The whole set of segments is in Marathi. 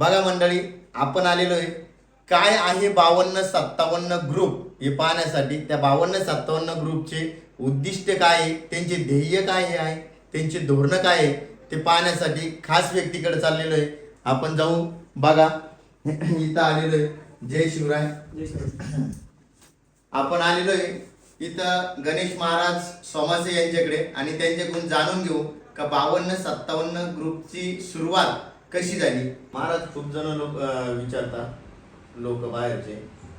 बघा मंडळी आपण आलेलो आहे. काय आहे बावन्न सत्तावन्न ग्रुप हे पाहण्यासाठी त्या बावन्न सत्तावन्न ग्रुपचे उद्दिष्ट काय आहे? त्यांचे ध्येय काय आहे? त्यांचे धोरणं काय आहे? ते पाहण्यासाठी खास व्यक्तीकडे चाललेलो आहे. आपण जाऊ बघा. इथं आलेलो आहे. जय शिवराय. आपण आलेलो आहे. इथं गणेश महाराज सोमासे यांच्याकडे. आणि त्यांच्याकडून जाणून घेऊ का बावन्न सत्तावन्न ग्रुपची सुरुवात कशी झाली? महाराज खूप जण लोक विचारतात लोक बाहेरचे.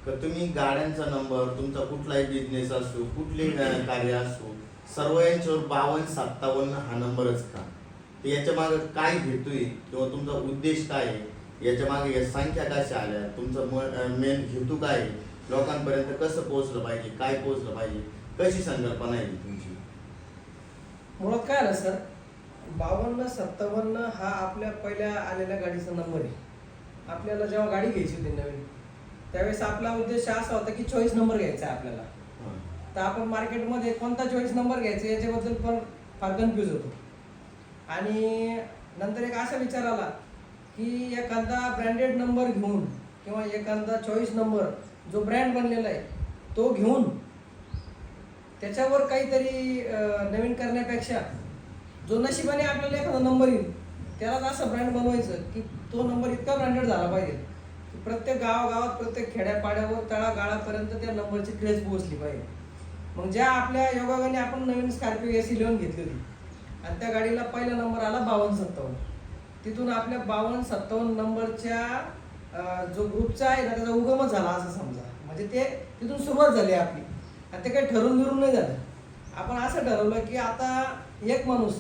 का तुम्ही गाड्यांचा नंबर तुमचा कुठलाही बिझनेस असो कुठले कार्य असो सर्व यांच्यावर बावन्न सत्तावन्न हा नंबरच का याच्या मागे काय हेतू आहे किंवा तुमचा उद्देश काय आहे? याच्या मागे या संख्या कशा आल्या? तुमचा मेन हेतू काय आहे? लोकांपर्यंत कसं पोहोचलं पाहिजे? काय पोहोचलं पाहिजे? कशी संकल्पना आहे तुमची? मुळात काय आलं सर? बावन्न सत्तावन्न हा आपल्या पहिल्या आलेल्या गाडीचा नंबर आहे. आपल्याला जेव्हा गाडी घ्यायची होती नवीन त्यावेळेस आपला उद्देश असा होता की चॉईस नंबर घ्यायचा आहे आपल्याला. तर आपण मार्केटमध्ये कोणता चॉईस नंबर घ्यायचा याच्याबद्दल पण फार कन्फ्यूज होतो. आणि नंतर एक असा विचार आला की एखादा ब्रँडेड नंबर घेऊन किंवा एखादा चॉईस नंबर जो ब्रँड बनलेला आहे तो घेऊन त्याच्यावर काहीतरी नवीन करण्यापेक्षा जो नशिबाने आपल्याला एखादा नंबर येईल त्यालाच असं ब्रँड बनवायचं की तो नंबर इतका ब्रँडेड झाला पाहिजे. की प्रत्येक गावागावात प्रत्येक खेड्यापाड्यावर तळागाळापर्यंत त्या नंबरची क्रेज पोहोचली पाहिजे. मग ज्या आपल्या योगाने आपण नवीन स्कॉर्पिओ एसी लिहून घेतली होती आणि त्या गाडीला पहिला नंबर आला बावन्न सत्तावन्न. तिथून आपल्या बावन्न सत्तावन्न नंबरच्या जो ग्रुपचा आहे ना त्याचा उगमच झाला असं समजा. म्हणजे ते तिथून सुरुवात झाली आपली. आणि ते काही ठरून बिरून नाही झालं. आपण असं ठरवलं की आता एक माणूस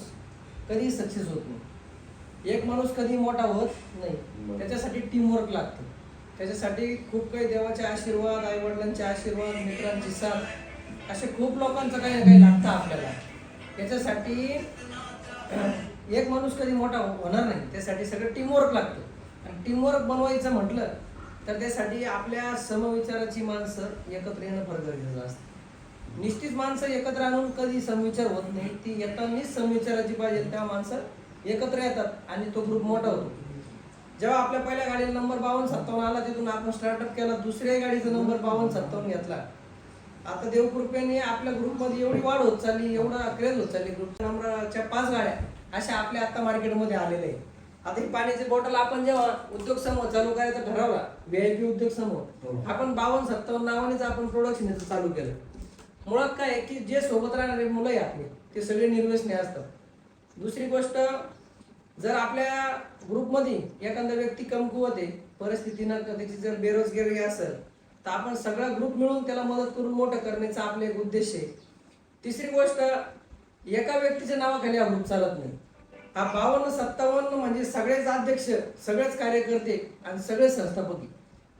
कधी सक्सेस होत नाही. एक माणूस कधी मोठा होत नाही. त्याच्यासाठी टीमवर्क लागतं. त्याच्यासाठी खूप काही देवाचे आशीर्वाद आई वडिलांचे आशीर्वाद मित्रांची साथ असे खूप लोकांचं काही ना काही लागतं आपल्याला. त्याच्यासाठी एक माणूस कधी मोठा होणार नाही. त्यासाठी सगळं टीमवर्क लागतं. आणि टीमवर्क बनवायचं म्हटलं तर त्यासाठी आपल्या समविचाराची माणसं एकत्र येणं फार गरजेचं असतं. निश्चित माणसं एकत्र आणून कधी समविचार होत नाही. ती येतानीच समविचाराची पाहिजे त्या माणसं एकत्र येतात आणि तो ग्रुप मोठा होतो. जेव्हा आपल्या पहिल्या गाडीला नंबर बावन्न सत्तावन्न आला तिथून आपण स्टार्टअप केला दुसऱ्या गाडीचा नंबर बावन्न सत्तावन्न घेतला. आता देवकृपेने आपल्या ग्रुपमध्ये एवढी वाढ होत चालली एवढा क्रेज होत चालली. ग्रुप नंबरच्या पाच गाड्या अशा आपल्या आता मार्केटमध्ये आलेल्या आहे आता ही पाण्याची बॉटल आपण जेव्हा उद्योग समूह चालू करायचा ठरवला व्हीआयपी उद्योग हो. समूह आपण बावन्न सत्तावन्न नावानेच आपण प्रोडक्शन चालू केलं. मुळात काय की जे सोबत राहणारे मुलं आहे आपले ते सगळे निर्व्यसने असतात. दुसरी गोष्ट जर आपल्या ग्रुपमध्ये एखादा व्यक्ती कमकुवत आहे परिस्थितीनं कधीची त्याची जर बेरोजगारी असेल तर आपण सगळा ग्रुप मिळून त्याला मदत करून मोठं करण्याचा आपला एक उद्देश आहे. तिसरी गोष्ट एका व्यक्तीच्या नावाखाली हा ग्रुप चालत नाही. हा बावन्न सत्तावन्न म्हणजे सगळेच अध्यक्ष सगळेच कार्यकर्ते आणि सगळे संस्थापकी.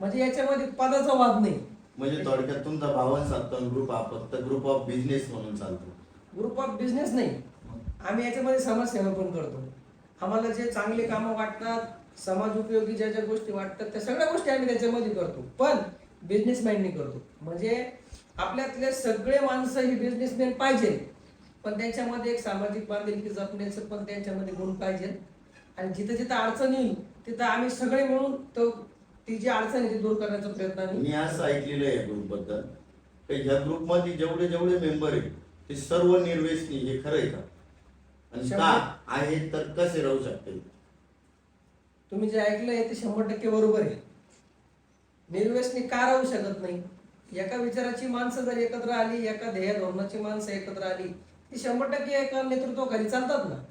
म्हणजे याच्यामध्ये पदाचा वाद नाही. म्हणजे थोडक्यात तुमचा बावन्न सत्तावन्न ग्रुप हा फक्त ग्रुप ऑफ बिझनेस म्हणून चालतो. ग्रुप ऑफ बिझनेस नाही. आम्ही याच्यामध्ये समाजसेवा पण करतो. आम्हाला जे चांगले कामं वाटतात समाज उपयोगी ज्या ज्या गोष्टी वाटतात त्या सगळ्या गोष्टी आम्ही त्याच्यामध्ये करतो. पण बिझनेसमॅननी करतो. म्हणजे आपल्यातले सगळे माणसं ही बिझनेसमॅन पाहिजे. पण त्यांच्यामध्ये एक सामाजिक बांधिलकी जपण्याचं पण त्यांच्यामध्ये गुण पाहिजे. आणि जिथं जिथं अडचण येईल तिथं आम्ही सगळे मिळून तो ती जी अडचण आहे ती दूर करण्याचा प्रयत्न आम्ही मी असं ऐकलेलं आहे ग्रुपबद्दल. की ह्या ग्रुपमध्ये जेवढे जेवढे मेंबर आहेत ते सर्व निर्व्यसनी हे खरं आहे का? आणि का आहे तर कसे राहू शकते तुम्ही जे ऐकलंय ते शंभर टक्के बरोबर आहे. निर्व्यसनी का राहू शकत नाही? एका विचाराची माणसं जर एकत्र आली एका ध्येय धोरणाची माणसं एकत्र आली ती शंभर टक्के एका नेतृत्वाखाली चालतात ना?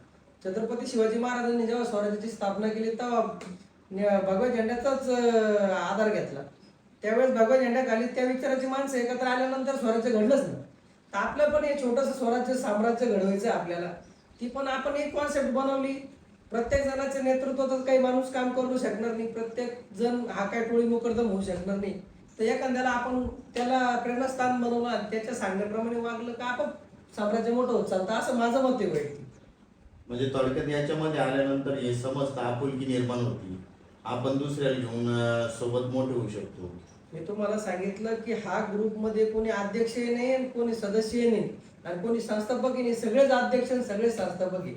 छत्रपती शिवाजी महाराजांनी जेव्हा स्वराज्याची स्थापना केली तेव्हा भगवा झेंड्याचाच आधार घेतला. त्यावेळेस भगवा झेंड्याखाली त्या विचाराची माणसं एकत्र आल्यानंतर स्वराज्य घडलंच नाही. तर आपलं पण हे छोटंसं स्वराज्य साम्राज्य घडवायचं आपल्याला. ती पण आपण एक कॉन्सेप्ट बनवली. प्रत्येक जणाच्या नेतृत्वातच काही माणूस काम करू शकणार नाही. प्रत्येक जण हा काय टोळी मोकरदम होऊ शकणार नाही. तर एखाद्याला आपण त्याला प्रेरणास्थान बनवलं आणि त्याच्या सांगण्याप्रमाणे वागलं का आपण साम्राज्य मोठं होत चालतं? असं माझं मत आहे म्हणजे थोडक्यात याच्यामध्ये आल्यानंतर हे समजता आपुलकी निर्माण होती. आपण दुसऱ्याला घेऊन सोबत मोठे होऊ शकतो. मी तुम्हाला सांगितलं की हा ग्रुपमध्ये कोणी अध्यक्षही नाही आणि कोणी सदस्यही नाही आणि कोणी संस्थापकही नाही सगळेच अध्यक्ष आणि सगळे संस्थापक आहे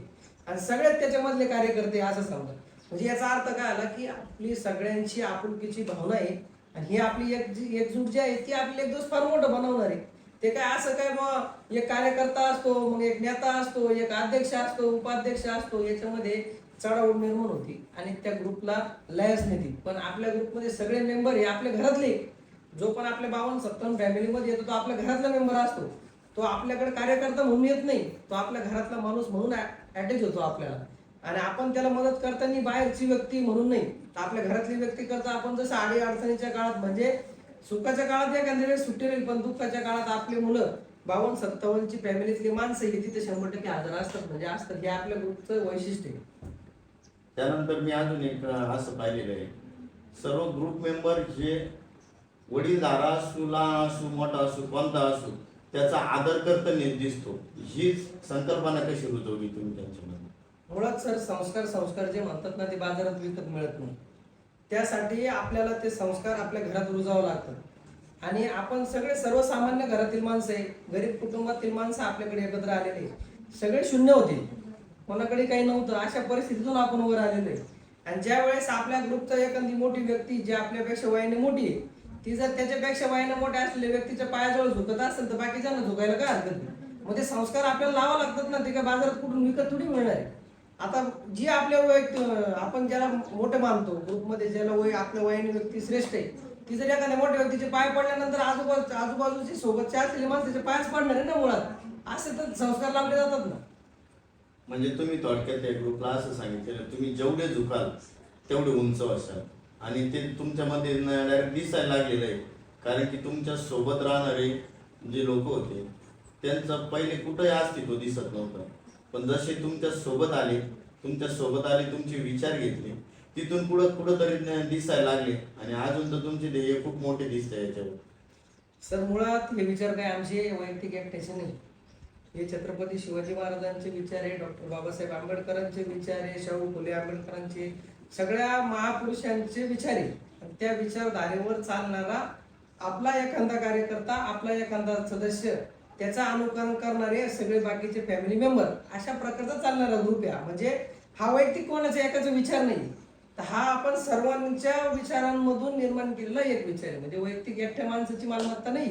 आणि सगळेच त्याच्यामधले कार्यकर्ते असं समजा. म्हणजे याचा अर्थ काय आला की आपली सगळ्यांची आपुलकीची भावना आहे आणि ही आपली एक जी एकजूट जी आहे ती आपली एक दिवस फार मोठं बनवणार आहे. ते काय असं काय मग एक कार्यकर्ता असतो मग एक नेता असतो एक अध्यक्ष असतो उपाध्यक्ष असतो याच्यामध्ये चढाओढ निर्माण होती आणि त्या ग्रुपला लयच नेती. पण आपल्या ग्रुपमध्ये सगळे मेंबर हे आपल्या घरातले. जो पण आपल्या बावन सत्तावन्न फॅमिलीमध्ये येतो तो आपल्या घरातला मेंबर असतो. तो आपल्याकडे कार्यकर्ता म्हणून येत नाही. तो आपल्या घरातला माणूस म्हणून अटॅच होतो आपल्याला. आणि आपण त्याला मदत करताना बाहेरची व्यक्ती म्हणून नाही. तर आपल्या घरातली व्यक्ती करता आपण जसं आडी अडचणीच्या काळात म्हणजे सुखाच्या काळात एखाद्या वेळेस सुट्टी राहील पण दुःखाच्या काळात आपली मुलं बावन्न सत्तावन्नची फॅमिलीतली माणसं ही तिथे शंभर टक्के हजर असतात. म्हणजे असतात हे आपल्या ग्रुपचं वैशिष्ट्य आहे. त्यानंतर मी अजून एक असं पाहिलेलं आहे. सर्व ग्रुप मेंबर जे वडीलधारा असू लहान असू मोठा असू कोणता असू त्याचा आदर करताना दिसतो. ही संकल्पना कशी रुजवली तुम्ही त्यांच्यामध्ये? मुळात सर संस्कार संस्कार जे म्हणतात ना ते बाजारात विकत मिळत नाही. त्यासाठी आपल्याला ते संस्कार आपल्या घरात रुजावं लागतात आणि आपण सगळे सर्वसामान्य घरातील माणसं आहे गरीब कुटुंबातील माणसं आपल्याकडे एकत्र आलेले सगळे शून्य होते कोणाकडे काही नव्हतं अशा परिस्थितीतून आपण वर आलेलो आहे. आणि ज्या वेळेस आपल्या ग्रुपचा एखादी मोठी व्यक्ती जी आपल्यापेक्षा वयाने मोठी आहे ती जर त्याच्यापेक्षा वयाने मोठ्या असलेल्या व्यक्तीच्या पायाजवळ झुकत असेल तर बाकीच्यांना झुकायला काय हरकत नाही. मग ते संस्कार आपल्याला लावा लागतात ना ते काय बाजारात कुठून विकत थोडी मिळणार आहे. आता जी आपल्या वय आपण ज्याला मोठे मानतो ग्रुपमध्ये ज्याला वय आपल्या वयाने व्यक्ती श्रेष्ठ आहे ती जर एखाद्या मोठ्या व्यक्तीचे पाय पडल्यानंतर आजूबाजू आजूबाजूची सोबतचे असलेले माणसाचे पायच पडणार आहे ना मुळात? असे तर संस्कार लावले जातात ना. म्हणजे तुम्ही थोडक्यात त्या ग्रुपला असं सांगितलेलं तुम्ही जेवढे झुकाल तेवढे उंच असाल. आणि ते तुमच्यामध्ये डायरेक्ट दिसायला लागलेलं आहे. कारण की तुमच्यासोबत राहणारे जे लोक होते त्यांचं पहिले कुठंही अस्तित्व दिसत नव्हतं. पण जसे तुमच्यासोबत आले तुमच्यासोबत आले तुमचे विचार घेतले तिथून पुढं कुठं तरी दिसायला लागले. आणि अजून तर तुमचे ध्येय खूप मोठे दिसते याच्यावर. सर मुळात हे विचार काय आमचे वैयक्तिक एकट्याचे नाही. हे छत्रपती शिवाजी महाराजांचे विचार आहे डॉक्टर बाबासाहेब आंबेडकरांचे विचार आहे शाहू फुले आंबेडकरांचे सगळ्या महापुरुषांचे विचार आहे. आणि त्या विचारधारेवर चालणारा आपला एखादा कार्यकर्ता आपला एखादा सदस्य त्याचा अनुकरण करणारे सगळे बाकीचे फॅमिली मेंबर अशा प्रकारचा चालणारा ग्रुप आहे म्हणजे हा वैयक्तिक कोणाचा एकाचा विचार नाही. तर हा आपण सर्वांच्या विचारांमधून निर्माण केलेला एक विचार आहे. म्हणजे वैयक्तिक एकट्या माणसाची मालमत्ता नाही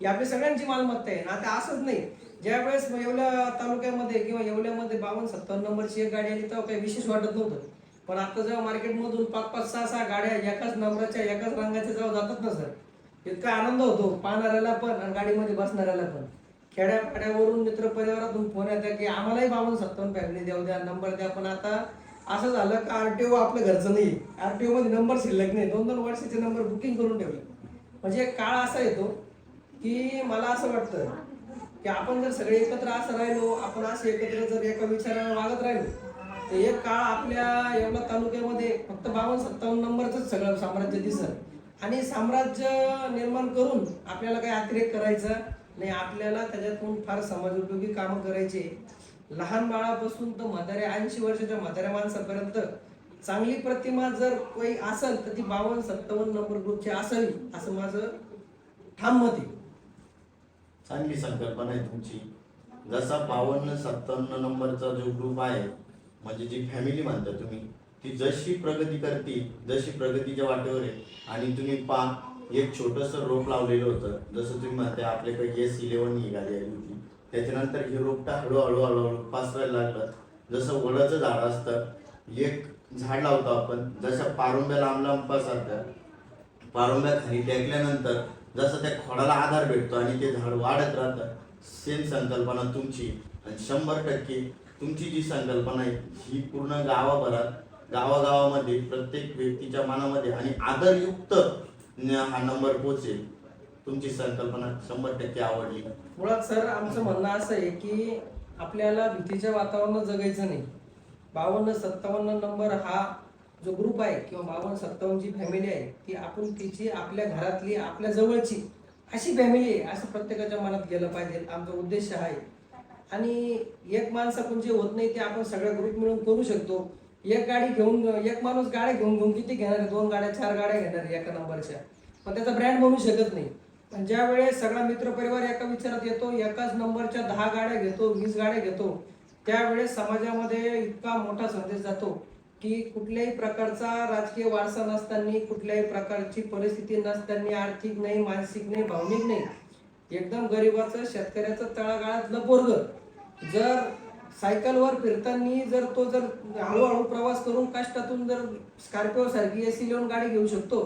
ही आपली सगळ्यांची मालमत्ता आहे. आता असंच नाही. ज्या वेळेस येवल्या तालुक्यामध्ये किंवा येवल्यामध्ये बावन्न सत्तावन्न नंबरची एक गाडी आली तेव्हा काही विशेष वाटत नव्हतं. पण आता जेव्हा मार्केटमधून पाच पाच सहा सहा गाड्या एकाच नंबराच्या एकाच रंगाच्या जेव्हा जातात ना सर इतका आनंद होतो. पाहणाऱ्याला पण आणि गाडीमध्ये बसणाऱ्याला पण. खेड्यापाड्यावरून मित्र परिवारातून फोन येतात की आम्हालाही बावन्न सत्तावन्न फॅमिली देऊ द्या नंबर द्या. पण आता असं झालं का आरटीओ आपल्या घरचं नाही आरटीओ मध्ये नंबर शिल्लक नाही. दोन दोन वर्षाचे नंबर बुकिंग करून ठेवले. म्हणजे एक काळ असा येतो की मला असं वाटतं की आपण जर सगळे एकत्र असं राहिलो आपण असं एकत्र जर एका विचारानं वागत राहिलो तर एक काळ आपल्या एवढ्या तालुक्यामध्ये फक्त बावन्न सत्तावन्न नंबरच सगळं साम्राज्य दिसत आणि साम्राज्य निर्माण करून आपल्याला काही अतिरेक करायचा नाही. आपल्याला त्याच्यातून फार समाजोपयोगी कामं करायचे. लहान बाळापासून तर म्हाताऱ्या ऐंशी वर्षाच्या म्हाताऱ्या माणसापर्यंत चांगली प्रतिमा जर काही असेल तर ती बावन्न सत्तावन्न नंबर ग्रुपची असावी असं माझं ठाम मत आहे. चांगली संकल्पना आहे तुमची. जसा बावन्न सत्तावन्न नंबरचा जो ग्रुप आहे म्हणजे जी फॅमिली म्हणता तुम्ही ती जशी प्रगती करते जशी प्रगतीच्या वाटेवर आहे. आणि तुम्ही पा एक छोटस रोप लावलेलं होतं. जसं तुम्ही म्हणता आपल्याकडे एस इलेव्हन निघाली होती त्याच्यानंतर हे रोपटा हळूहळू हळूहळू पासरायला लागलं. जसं वडाचं झाड असतं एक झाड लावतो आपण जशा पारुंब्या लांब लांब पसरतात पारुंब्या खाली टेकल्यानंतर जसं त्या खोडाला आधार भेटतो आणि ते झाड वाढत राहतं सेम संकल्पना तुमची. आणि शंभर टक्के तुमची जी संकल्पना आहे ही पूर्ण गावाभरात गावागावामध्ये प्रत्येक व्यक्तीच्या मनामध्ये आणि आदरयुक्त हा नंबर पोचेल तुमची संकल्पना शंभर टक्के आवडली. मुळात सर आमचं म्हणणं असं आहे की आपल्याला भीतीच्या वातावरणात जगायचं नाही. बावन्न सत्तावन्न नंबर हा जो ग्रुप आहे किंवा बावन्न सत्तावन्नची फॅमिली आहे ती आपण तिची आपल्या घरातली आपल्या जवळची अशी फॅमिली आहे असं प्रत्येकाच्या मनात गेलं पाहिजे. आमचा उद्देश आहे. आणि एक माणसाकडून जे होत नाही ते आपण सगळ्या ग्रुप मिळून करू शकतो. एक गाडी घेऊन एक माणूस गाड्या घेऊन घेऊन किती घेणार आहे? दोन गाड्या चार गाड्या घेणार आहे एका नंबरच्या पण त्याचा ब्रँड बनू शकत नाही. पण ज्या वेळेस सगळा मित्र परिवार एका विचारात येतो एकाच नंबरच्या दहा गाड्या घेतो वीस गाड्या घेतो त्यावेळेस समाजामध्ये इतका मोठा संदेश जातो की कुठल्याही प्रकारचा राजकीय वारसा नसताना कुठल्याही प्रकारची परिस्थिती नसताना आर्थिक नाही मानसिक नाही भावनिक नाही एकदम गरीबाचं शेतकऱ्याचं तळागाळातलं पोरग. जर सायकलवर फिरताना जर तो जर हळूहळू प्रवास करून कष्टातून जर स्कॉर्पिओ सारखी एसी लिहून गाडी घेऊ शकतो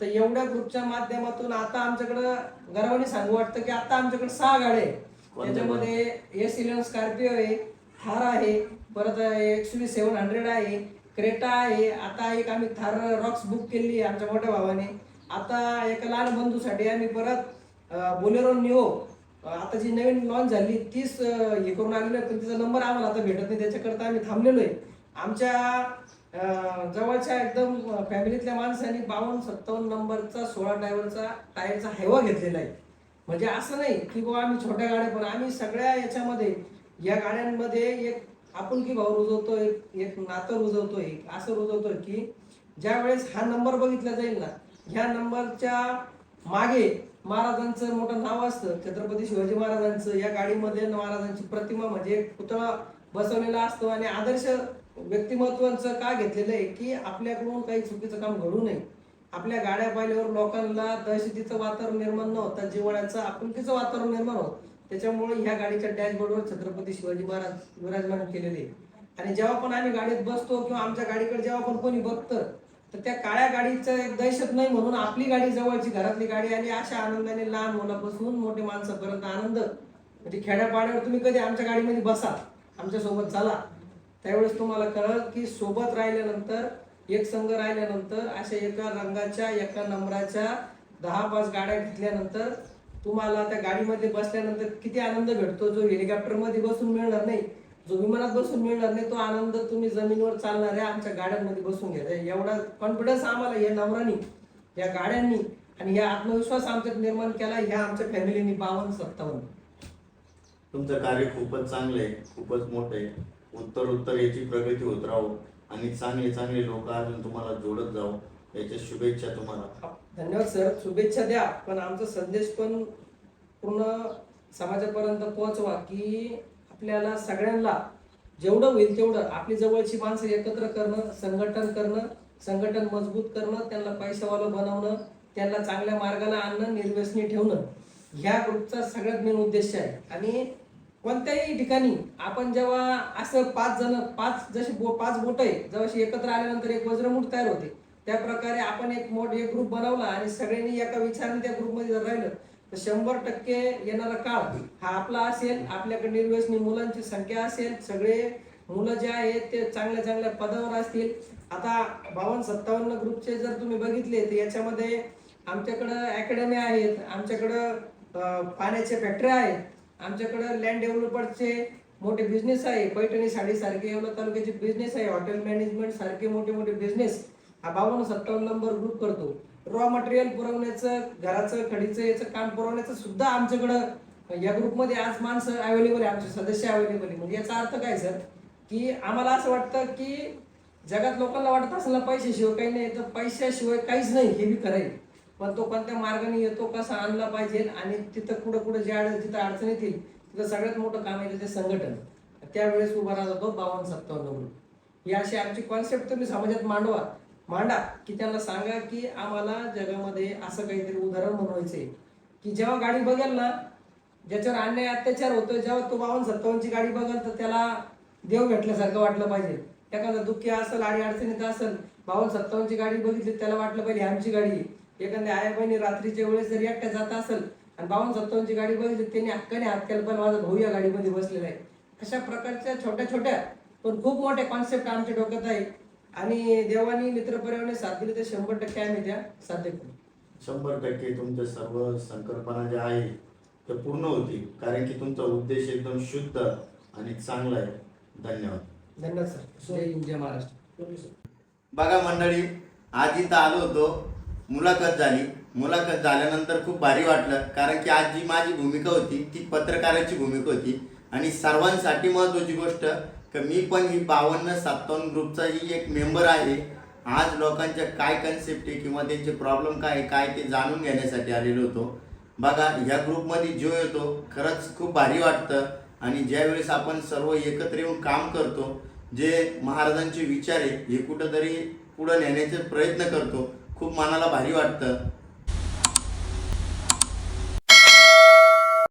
तर एवढ्या ग्रुपच्या माध्यमातून आता आमच्याकडं गर्वाने सांगू वाटतं की आता आमच्याकडे सहा गाड्या आहे कोणत्या? त्याच्यामध्ये एस इलेव्हन स्कॉर्पिओ आहे थार आहे परत एक्सुवी सेव्हन हंड्रेड आहे क्रेटा आहे आता एक आम्ही थार रॉक्स बुक केली आहे आमच्या मोठ्या भावाने. आता एका लहान बंधूसाठी आम्ही परत बोलेरो निओ आता जी नवीन लॉन्च झाली तीच हे करून आलेलो आहे पण तिचा नंबर आम्हाला आता भेटत नाही त्याच्याकरता आम्ही थांबलेलो आहे. आमच्या जवळच्या एकदम फॅमिलीतल्या माणसांनी बावन्न सत्तावन्न नंबरचा सोळा ड्रायव्हरचा टायरचा हेवा घेतलेला आहे. म्हणजे असं नाही की बाबा आम्ही छोट्या गाड्या पण आम्ही सगळ्या याच्यामध्ये या गाड्यांमध्ये एक आपुलकी भाव रुजवतोय एक नातं रुजवतोय असं रुजवतोय की ज्या वेळेस हा नंबर बघितला जाईल ना ह्या नंबरच्या मागे महाराजांचं मोठं नाव असतं छत्रपती शिवाजी महाराजांचं या गाडीमध्ये महाराजांची प्रतिमा म्हणजे पुतळा बसवलेला असतो आणि आदर्श व्यक्तिमत्वांचं का घेतलेलं आहे की आपल्याकडून काही चुकीचं काम घडू नये? आपल्या गाड्या पाहिल्यावर लोकांना दहशतीचं वातावरण निर्माण न होता जिव्हाळ्याचं आपुलकीचं वातावरण निर्माण होत. त्याच्यामुळे ह्या गाडीच्या डॅशबोर्डवर छत्रपती शिवाजी महाराज विराजमान केलेले आहे. आणि जेव्हा पण आम्ही गाडीत बसतो किंवा आमच्या गाडीकडे जेव्हा पण कोणी बघतं तर त्या काळ्या गाडीचं एक दहशत नाही म्हणून आपली गाडी जवळची घरातली गाडी आणि अशा आनंदाने लहान मुलापासून मोठे माणसापर्यंत आनंद. म्हणजे खेड्यापाड्यावर तुम्ही कधी आमच्या गाडीमध्ये बसा आमच्यासोबत चला. त्यावेळेस तुम्हाला कळल की सोबत राहिल्यानंतर एक संघ राहिल्यानंतर अशा एका रंगाच्या एका नंबराच्या दहा पाच गाड्या घेतल्यानंतर तुम्हाला त्या गाडीमध्ये बसल्यानंतर किती आनंद भेटतो. जो हेलिकॉप्टरमध्ये बसून मिळणार नाही जो विमानात बसून मिळणार नाही तो आनंद तुम्ही जमिनीवर चालणाऱ्या आमच्या गाड्यांमध्ये बसून घ्या. एवढा कॉन्फिडन्स आम्हाला या नंबरानी या गाड्यांनी आणि या आत्मविश्वास आमच्यात निर्माण केला ह्या आमच्या फॅमिलीनी बावन्न सत्तावन्न. तुमचं कार्य खूपच चांगलं आहे खूपच मोठं आहे. उत्तर उत्तर याची प्रगती होत राहू आणि चांगले चांगले लोक अजून तुम्हाला जोडत जाऊ याच्या शुभेच्छा तुम्हाला. धन्यवाद सर. शुभेच्छा द्या पण आमचा संदेश पण पूर्ण समाजापर्यंत पोहोचवा की आपल्याला सगळ्यांना जेवढं होईल तेवढं आपली जवळची माणसं एकत्र करणं संघटन करणं संघटन मजबूत करणं त्यांना पैशावालं बनवणं त्यांना चांगल्या मार्गाला आणणं निर्व्यसनी ठेवणं ह्या ग्रुपचा सगळ्यात मेन उद्देश आहे. आणि कोणत्याही ठिकाणी आपण जेव्हा असं पाच जण पाच जशी बो पाच बोट आहे जेव्हा एकत्र आल्यानंतर एक वज्रमुठ तयार होते त्या प्रकारे आपण एक मोठ एक ग्रुप बनवला आणि सगळ्यांनी एका विचाराने त्या ग्रुपमध्ये जर राहिलं तर शंभर टक्के येणारा काळ हा आपला असेल आपल्याकडे निर्व्यसनी मुलांची संख्या असेल सगळे मुलं जे आहेत ते चांगल्या चांगल्या पदावर असतील. आता बावन्न सत्तावन्न ग्रुपचे जर तुम्ही बघितले तर याच्यामध्ये आमच्याकडं अकॅडमी आहेत आमच्याकडं पाण्याच्या फॅक्टऱ्या आहेत आमच्याकडं लँड डेव्हलपरचे मोठे बिझनेस आहे. पैठणी साडी सारखे येवला तालुक्याचे बिझनेस आहे. हॉटेल मॅनेजमेंट सारखे मोठे मोठे बिझनेस हा बावन्न सत्तावन्न नंबर ग्रुप करतो. रॉ मटेरियल पुरवण्याचं घराचं खडीचं याचं काम पुरवण्याचं सुद्धा आमच्याकडं या ग्रुपमध्ये आज माणसं अवेलेबल आहे. आमचे सदस्य अवेलेबल आहे. म्हणजे याचा अर्थ काय सर की आम्हाला असं वाटतं की जगात लोकांना वाटत असेल ना पैशाशिवाय काही नाही तर पैशाशिवाय काहीच नाही. हे बी खरं आहे. पण तो कोणत्या मार्गाने येतो कसा आणला पाहिजे आणि तिथं कुठं कुठं जे तिथं अडचण येतील तिथं सगळ्यात मोठं काम आहे ते संघटन. त्यावेळेस उभा राहत होतो बावन्न सत्तावन्न ग्रुप ही अशी आमची कॉन्सेप्ट तुम्ही समाजात मांडवा. मांडा की त्यांना सांगा की आम्हाला जगामध्ये असं काहीतरी उदाहरण बनवायचंय. की जेव्हा गाडी बघेल ना ज्याच्यावर अन्याय अत्याचार होतोय जेव्हा तो बावन्न सत्तावन्नची गाडी बघेल तर त्याला देव भेटल्यासारखं वाटलं पाहिजे. एखादा दुःखी असेल आणि अडचणीत असेल बावन्न सत्तावन्नची गाडी बघितली त्याला वाटलं पाहिजे आमची गाडी आहे. एखाद्या आया बहिणी रात्रीच्या वेळेस जर एकट्या जात असेल आणि बावन्न सत्तावन्नची गाडी बघितली त्यांनी हक्काने हात केला पण माझा भाऊ या गाडीमध्ये बसलेला आहे. अशा प्रकारच्या छोट्या छोट्या पण खूप मोठे कॉन्सेप्ट आमच्या डोक्यात आहे. आणि देवानी मित्रपरिवाराने साथ दिली तर शंभर टक्के आम्ही त्या साध्य करू. शंभर टक्के तुमच्या सर्व संकल्पना ज्या आहे त्या पूर्ण होतील. कारण की तुमचा उद्देश एकदम शुद्ध आणि चांगला आहे. धन्यवाद. धन्यवाद सर. जय हिंद जय महाराष्ट्र. बघा मंडळी आज इथं आलो होतो. मुलाखत झाली. मुलाखत झाल्यानंतर खूप भारी वाटलं कारण की आज जी माझी भूमिका होती ती पत्रकाराची भूमिका होती. आणि सर्वांसाठी महत्त्वाची गोष्ट की मी पण ही बावन्न सत्तावन्न ग्रुपचा ही एक मेंबर आहे. आज लोकांच्या काय कन्सेप्ट आहे किंवा त्यांचे प्रॉब्लेम काय आहे, काय ते जाणून घेण्यासाठी आलेलो होतो. बघा ह्या ग्रुपमध्ये जो येतो खरंच खूप भारी वाटतं. आणि ज्यावेळेस आपण सर्व एकत्र येऊन काम करतो जे महाराजांचे विचार आहे हे कुठंतरी पुढं नेण्याचे प्रयत्न करतो. खूप मनाला भारी वाटतं.